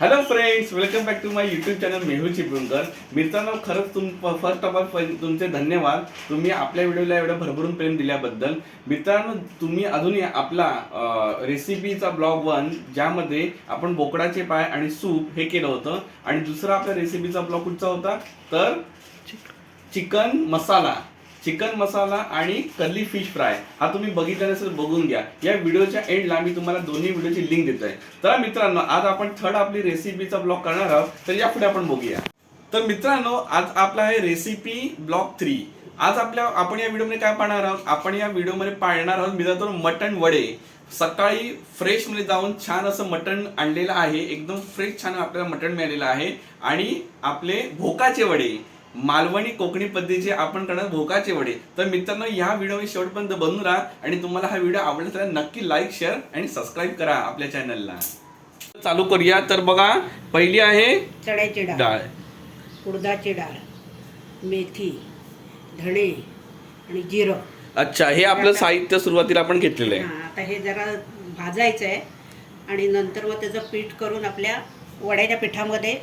Hello friends welcome back to my YouTube channel Mehu Chiplunkar मित्रांनो खरंच तुम first of all तुमचे धन्यवाद. तुम्ही आपल्या व्हिडिओला एवढं भरभरून प्रेम दिल्याबद्दल. मित्रांनो तुम्ही अजूनही आपला रेसिपीचा ब्लॉग वन ज्यामध्ये आपण बोकडाचे पाय आणि सूप हे केलं होतं. आणि दुसरा आपल्या रेसिपीचा ब्लॉग कुठचा होता? तर चिकन मसाला. चिकन मसाला आणि कल्ली फिश फ्राय हा तुम्ही बघितला नसेल बघून घ्या. या व्हिडिओच्या एंडला मी तुम्हाला दोन्ही व्हिडिओची लिंक देतोय. तर मित्रांनो आज आपण थर्ड आपली रेसिपीचा ब्लॉग करणार आहोत. तर या पुढे आपण बघूया. तर मित्रांनो आज आपला आहे रेसिपी ब्लॉग थ्री आज आपल्या आपण या व्हिडिओमध्ये काय पाहणार आहोत? आपण या व्हिडिओमध्ये पाळणार आहोत मित्रांनो मटण वडे. सकाळी फ्रेशमध्ये जाऊन छान असं मटण आणलेलं आहे. एकदम फ्रेश छान आपल्याला मटण मिळालेलं आहे. आणि आपले भोकाचे वडे. मालवणी कोकणी पद्धतीचे आपण करणार भोकाचे वडे. तर मित्रांनो या व्हिडिओ शेवटपर्यंत बनून राहा आणि तुम्हाला हा व्हिडिओ आवडला तर नक्की लाईक शेअर आणि सबस्क्राईब करा आपल्या चॅनलला चालू करूया. तर बघा पहिली आहे चण्याची डाळ. उडदाची डाळ मेथी धणे आणि जिरं. अच्छा हे आपलं साहित्य सुरुवातीला आपण घेतलेलं आहे. आता हे जरा भाजायचं आहे आणि नंतर मग त्याचं पीठ करून आपल्या वड्याच्या पिठामध्ये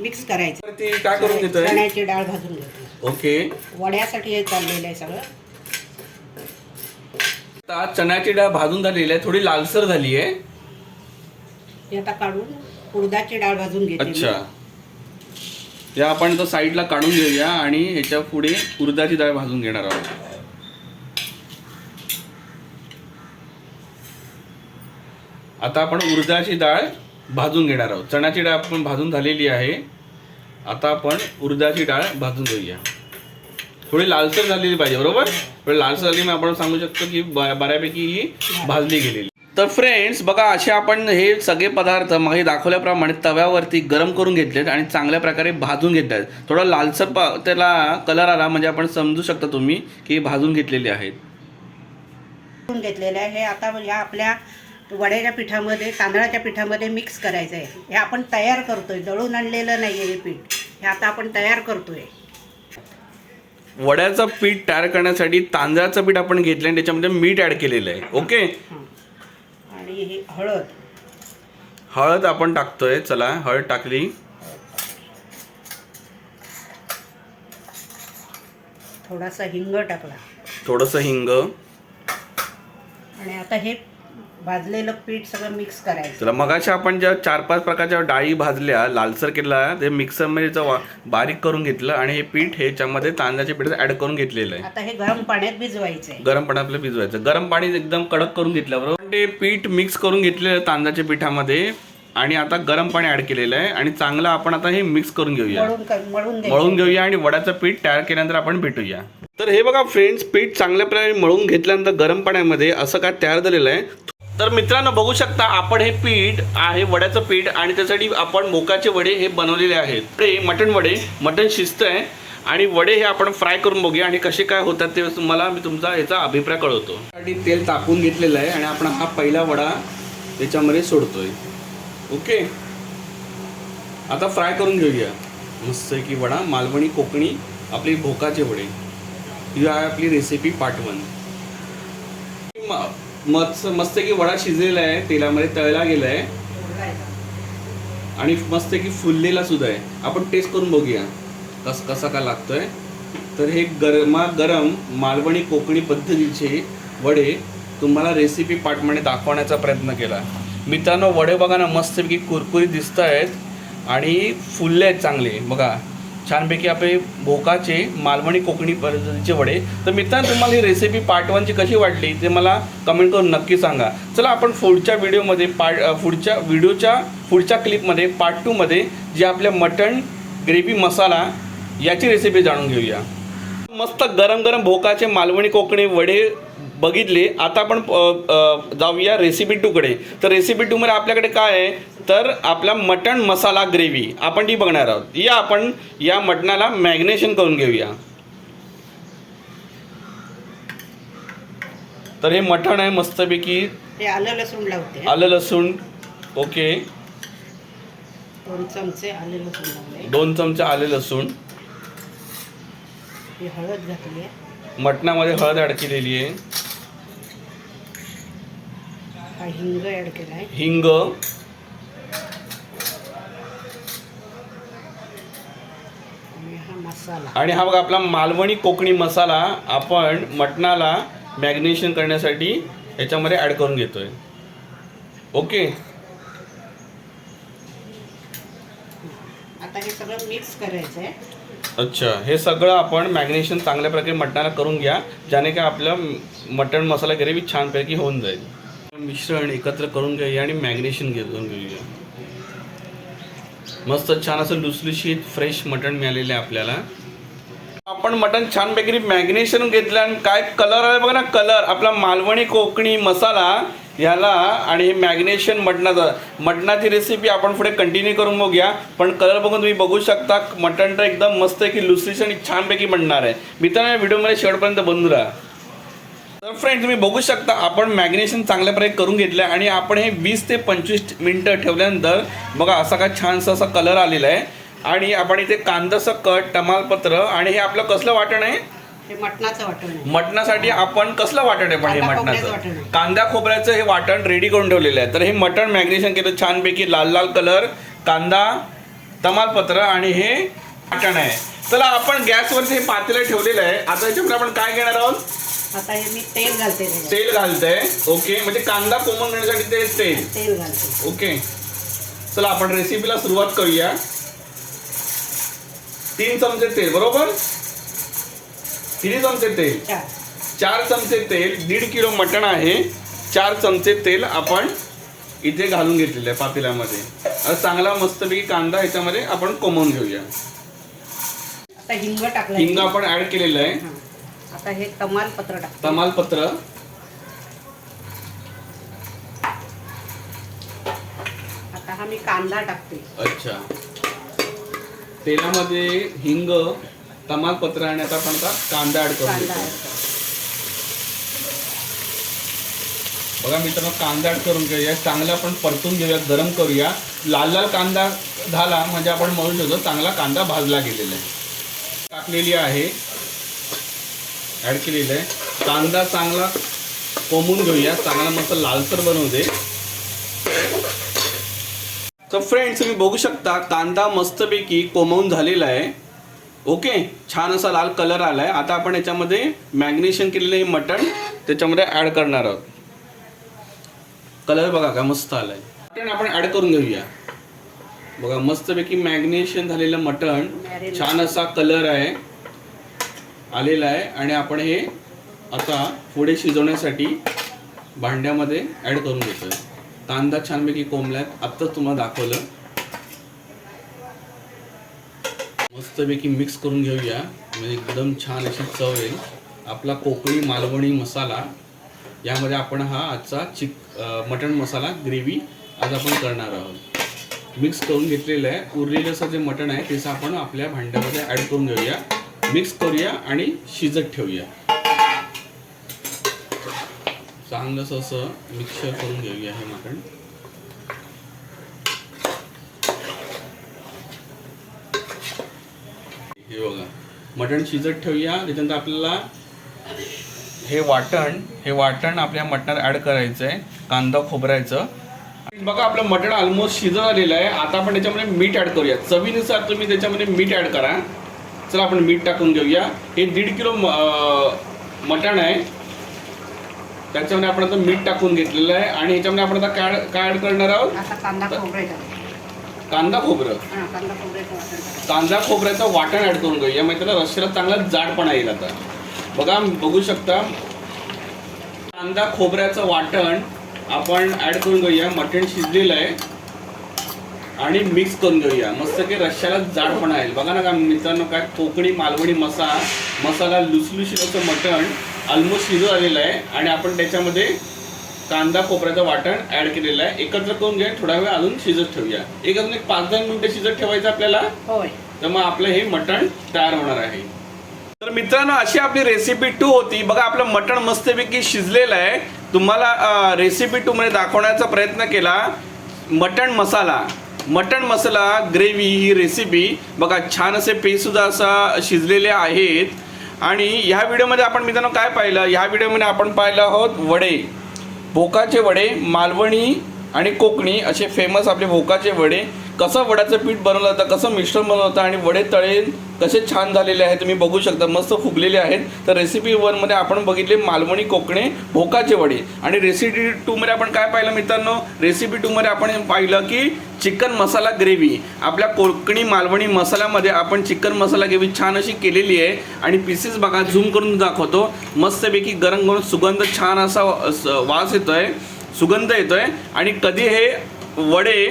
मिक्स करायचं. ते काय करून घेतोय चण्याची डाळ भाजून घेतो ओके. वड्यासाठी हे चाललेलं आहे सगळं. आता चण्याची डाळ भाजून झालेली आहे थोडी लालसर झाली आहे. आता काढून उडदाची डाळ भाजून घेते मी. अच्छा. या आपण तो साईडला काढून घेऊया आणि ह्याच्या पुढे उडदाची डाळ भाजून घेणार आहोत. आता आपण उडदाची डाळ भाजून घेणार आहोत. चण्याची डाळ आपण भाजून झालेली आहे. आता आपण उर्दाची डाळ भाजून घेऊया. थोडी लालसर झालेली पाहिजे बरोबर? थोडी लालसर झाली मग आपण सांगू शकतो की बऱ्यापैकी ही भाजली गेलेली. तर फ्रेंड्स बघा असे आपण हे सगळे पदार्थ मागे दाखवल्याप्रमाणे तव्यावरती गरम करून घेतलेत आणि चांगल्या प्रकारे भाजून घेतले आहेत थोडा लालसर प त्याला कलर आला म्हणजे आपण समजू शकता तुम्ही की भाजून घेतलेले आहेत. घेतलेले आहे. आता या आपल्या वड्याच्या पिठामध्ये तांदळाच्या पिठामध्ये मिक्स करायचं आहे हे आपण तयार करतोय. दळून आणलेलं नाही आहे हे पीठ. हे आता आपण तयार करतोय. वड्याचं पीठ तयार करण्यासाठी तांदळाचं पीठ आपण घेतलं आणि त्याच्यामध्ये मीठ ॲड केलेलं आहे. ओके. आणि ही हळद. हळद आपण टाकतोय. चला हळद टाकली. थोडासा हिंग टाकला. थोडंसं हिंग. आणि आता हे भाजलेलं पीठ सगळं मिक्स करायचं. चला मगाशी आपण ज्या चार पाच प्रकारच्या डाळी भाजल्या लालसर केला ते मिक्सरमध्ये वा- बारीक करून घेतलं आणि हे पीठ ह्याच्यामध्ये तांदळाच्या पीठात ऍड करून घेतलेलं आहे. आता हे गरम पाण्यात भिजवायचं आहे गरम पाणी आपलं भिजवायचं. गरम पाणी एकदम कडक करून घेतलं बरोबर ते पीठ मिक्स करून घेतलेलं आहे तांदळाच्या पिठामध्ये आणि आता गरम पाणी ऍड केलेलं आहे आणि चांगलं आपण आता हे मिक्स करून घेऊया. मळून मळून घेऊया आणि वड्याचं पीठ तयार केल्यानंतर आपण भेटूया. तर हे बघा फ्रेंड्स पीठ चांगल्या प्रकारे मळून घेतल्यानंतर गरम पाण्यामध्ये असं काय तयार झालेलं आहे. तर मित्रांनो बघू शकता आपण हे पीठ आहे वड्याचं पीठ आणि त्यासाठी आपण मोकाचे वडे हे बनवलेले आहेत. ते मटण वडे मटण शिस्त आहे आणि वडे हे आपण फ्राय करून बघूया आणि कसे काय होतात ते मला मी तुमचा याचा अभिप्राय कळवतो. त्यासाठी तेल तापून घेतलेलं आहे आणि आपण हा पहिला वडा त्याच्यामध्ये सोडतोय. ओके? आता फ्राय करून घेऊया. मस्त की वडा मालवणी कोकणी आपली भोकाचे वडे. ही आहे आपली रेसिपी पार्ट वन मस्त मस्त की वडा शिजलेला आहे तेलामध्ये तळला गेला आहे आणि मस्त की फुललेला सुद्धा आहे. आपण टेस्ट करून बघूया कस कसा काय लागतोय. तर हे गरमा गरम मालवणी कोकणी पद्धतीचे वडे तुम्हाला रेसिपी पार्टमध्ये दाखवण्याचा प्रयत्न केला. मित्रांनो वडे बघा ना मस्तपैकी कुरकुरीत दिसत आहेत आणि फुलले आहेत चांगले. बघा छानपैकी आपले भोकाचे मालवणी कोकणी पद्धतीचे वडे. तर मित्रांनो तुम्हाला ही रेसिपी पार्ट वनची कशी वाटली ते मला कमेंट करून नक्की सांगा. चला आपण पुढच्या व्हिडिओमध्ये पार्ट पुढच्या व्हिडिओच्या पुढच्या क्लिपमध्ये पार्ट टूमध्ये जे आपल्या मटण ग्रेव्ही मसाला याची रेसिपी जाणून घेऊया. मस्त गरम गरम भोकाचे मालवणी कोकणी वडे बघितले. आता आपण जाऊया रेसिपी टूकडे तर रेसिपी टूमध्ये आपल्याकडे काय आहे? तर आपला मटण मसाला ग्रेव्ही आपण ती बघणार आहोत. या आपण या मटणाला मॅग्नेशन करून घेऊया. तर हे मटण आहे मस्तपैकी. आलं लसूण लावते. आलं लसूण. ओके. दोन चमचे आले लसूण दोन चमचे आले लसूण. हळद घातली मटणामध्ये हळद ॲड केलेली आहे. हिंग केला आहे हिंग. आणि हा मसाला. आणि हा बघा आपला मालवणी कोकणी मसाला आपण मटणाला मॅग्नेशन करण्यासाठी याच्यामध्ये ॲड करून घेतोय. ओके? आता हे सगळं मिक्स करायचं आहे अच्छा हे सगळं आपण मॅग्नेशन चांगल्या प्रकारे मटणाला करून घ्या ज्याने काय आपलं मटण मसाला ग्रेव्ही छानपैकी होऊन जाईल. मिश्रण एकत्र करून घेऊया आणि मॅग्नेशन घेऊन घेऊया मस्त छान असं लुसलुशीत फ्रेश मटण मिळालेलं आहे आपल्याला. आपण मटण छानपैकी मॅग्नेशन घेतलं आणि काय कलर आहे बघा ना कलर आपला मालवणी कोकणी मसाला याला आणि हे मॅग्नेशन मटणाचा मटणाची रेसिपी आपण पुढे कंटिन्यू करून बघूया. पण कलर बघून तुम्ही बघू शकता मटण तर एकदम मस्त आहे की लुसलीस आणि छानपैकी बनणार आहे. मित्रांनो या व्हिडिओमध्ये शेवटपर्यंत बंधू राहा. तर फ्रेंड तुम्ही बघू शकता आपण मॅग्नेशन चांगल्या प्रकारे करून घेतलं आहे आणि आपण हे वीस ते पंचवीस मिनटं ठेवल्यानंतर बघा असा काय छानसा असा कलर आलेला आहे. आणि आपण इथे कांदाचं कट तमालपत्र आणि हे आपलं कसलं वाटण आहे? मटणाचं वाटण मटणासाठी आपण कसलं वाटण आहे पण हे मटणाचं. कांदा खोबऱ्याचं हे वाटण रेडी करून ठेवलेलं आहे. तर हे मटण मॅग्नेशन केलं छानपैकी लाल लाल कलर कांदा तमालपत्र आणि हे वाटण आहे. चला आपण गॅसवरती हे पातेलं ठेवलेलं आहे. आता याच्यामध्ये आपण काय घेणार आहोत? आता हे मी तेल घालते. तेल घालतंय. ओके म्हणजे कांदा कोमल करण्यासाठी ते तेल. तेल घालते. ओके चला आपण रेसिपीला सुरुवात करूया. तीन चमचे तेल बरोबर? किती चमचे तेल? चार. चमचे तेल दीड किलो मटण आहे. चार चमचे तेल आपण इथे घालून घेतलेलं आहे पातेल्यामध्ये. चांगला मस्तपैकी कांदा ह्याच्यामध्ये आपण कोमवून घेऊया. हिंग आपण ऍड केलेलं आहे. आता हे तमालपत्र टाक. तमालपत्र. आता हा मी कांदा टाकते. अच्छा. तेलामध्ये हिंग तमालपत्र आणि आता आपण आता कांदा ऍड कांदा add करते. बघा मित्रांनो कांदा ऍड करून घेऊया. चांगला आपण परतून घेऊया गरम करूया. लाल लाल कांदा झाला म्हणजे आपण म्हणू शकतो चांगला कांदा भाजला गेलेला आहे. टाकलेली आहे. ऍड केलेलं आहे. कांदा चांगला कोंबून घेऊया. चांगला मस्त लालसर बनवू दे. तर फ्रेंड्स तुम्ही बघू शकता कांदा मस्तपैकी कोमवून झालेला आहे. ओके छान असा लाल कलर आलाय. आता आपण याच्यामध्ये मॅग्नेशन केलेलं हे मटण. त्याच्यामध्ये ऍड करणार आहोत. कलर बघा का मस्त आलाय. मटण आपण ऍड करून घेऊया. बघा मस्तपैकी मॅग्नेशन झालेलं मटण. छान असा कलर आहे. आलेलं आहे आणि आपण हे आता पुढे शिजवण्यासाठी भांड्यामध्ये ऍड करून घेतोय. कांदा छानपैकी कोंबल्यात. आत्ताच तुम्हाला दाखवलं. मस्तपैकी मिक्स करून घेऊया. म्हणजे एकदम छान अशी चव येईल. आपला कोकणी मालवणी मसाला. यामध्ये आपण हा आजचा चिक मटण मसाला ग्रेव्ही आज आपण करणार आहोत. मिक्स करून घेतलेलं आहे. उरलेलं असं जे मटण आहे त्याचं आपण आपल्या भांड्यामध्ये ॲड करून घेऊया. मिक्स करूया आणि शिजत ठेवूया. चांगलंसं असं मिक्सर करून घेऊया हे मटण हे बघा मटण शिजत ठेवूया. त्याच्यानंतर आपल्याला हे वाटण हे वाटण आपल्या मटणात ऍड करायचं आहे कांदा खोबरायचं. बघा आपलं मटण ऑलमोस्ट शिजत आलेलं आहे. आता आपण त्याच्यामध्ये मीठ ऍड करूया. चवीनुसार तुम्ही त्याच्यामध्ये मीठ ऍड करा. चला आपण मीठ टाकून घेऊया. हे दीड किलो मटण आहे. त्याच्यामध्ये आपण आता मीठ टाकून घेतलेलं आहे. आणि ह्याच्यामध्ये आपण आता काय काय ऍड करणार आहोत? कांदा खोबरे कांदा खोबरं. कांदा खोबऱ्याचं वाटण ऍड करून घेऊया. म्हणजे त्याला रश्याला चांगला जाडपणा येईल आता. बघा बघू शकता. कांदा खोबऱ्याचं वाटण आपण ऍड करून घेऊया. मटण शिजलेलं आहे. आणि मिक्स करून घेऊया. मस्त की रश्याला जाडपणा येईल बघा ना का मित्रांनो काय कोकणी मालवणी मसाला मसाला लुसलुशीत असं मटण ऑलमोस्ट शिजत आलेलं आहे. आणि आपण त्याच्यामध्ये कांदा खोबऱ्याचं वाटण ऍड केलेलं आहे. एकत्र करून घ्या थोडा वेळ अजून शिजत ठेवूया. एक अजून एक पाच दहा मिनिटं शिजत ठेवायचं आपल्याला. होय. तर मग आपलं हे मटण तयार होणार आहे. तर मित्रांनो अशी आपली रेसिपी टू होती. बघा आपलं मटण मस्तपैकी शिजलेलं आहे. तुम्हाला रेसिपी टू मध्ये दाखवण्याचा प्रयत्न केला. मटण मसाला. मटण मसाला ग्रेव्ही ही रेसिपी बघा छान असे पेसुद्धा असा शिजलेले आहेत. आणि ह्या व्हिडिओमध्ये आपण मित्रांनो काय पाहिलं? ह्या व्हिडिओमध्ये आपण पाहिलं आहोत वडे. भोकाचे वडे मालवणी आणि कोकणी असे फेमस आपले भोकाचे वडे. कसं वड्याचं पीठ बनवलं होतं कसं मिश्रण बनवलं होतं आणि वडे तळे कसे छान झालेले आहेत तुम्ही बघू शकता मस्त फुगलेले आहेत. तर रेसिपी वनमध्ये आपण बघितले मालवणी कोकणे भोकाचे वडे. आणि रेसिपी टूमध्ये आपण काय पाहिलं मित्रांनो? रेसिपी टूमध्ये आपण पाहिलं की चिकन मसाला ग्रेव्ही आपल्या कोकणी मालवणी मसाल्यामध्ये आपण चिकन मसाला ग्रेव्ही छान अशी केलेली आहे. आणि पीसेस बघा झूम करून दाखवतो. मस्तपैकी गरम गरम सुगंध छान असा वास वास आहे सुगंध येतो आहे आणि कधी हे वडे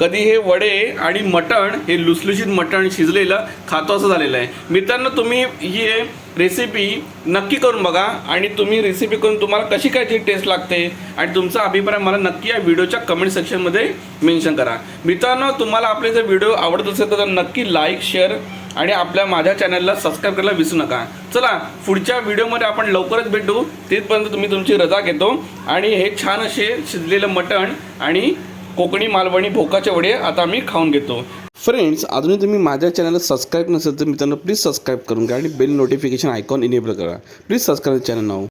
कधी हे वडे आणि मटण हे लुसलुशीत मटण शिजलेलं खातो असं झालेलं आहे. मित्रांनो तुम्ही ही रेसिपी नक्की करून बघा आणि तुम्ही रेसिपी करून तुम्हाला कशी काय ती टेस्ट लागते आणि तुमचा अभिप्राय मला नक्की या व्हिडिओच्या कमेंट सेक्शनमध्ये मेन्शन करा. मित्रांनो तुम्हाला आपले जर व्हिडिओ आवडत असेल तर नक्की लाईक शेअर आणि आपल्या माझ्या चॅनलला सबस्क्राईब करायला विसरू नका. चला पुढच्या व्हिडिओमध्ये आपण लवकरच भेटू. तिथपर्यंत तुम्ही तुमची रजा घेतो आणि हे छान असे शिजलेलं मटण आणि कोकणी मालवणी भोकाचे वडे आता मी खाऊन घेतो. फ्रेंड्स अजूनही तुम्ही माझ्या चॅनलला सबस्क्राईब नसेल तर मित्रांनो प्लीज सबस्क्राईब करून घ्या आणि बेल नोटिफिकेशन आयकॉन इनेबल करा. Please subscribe channel now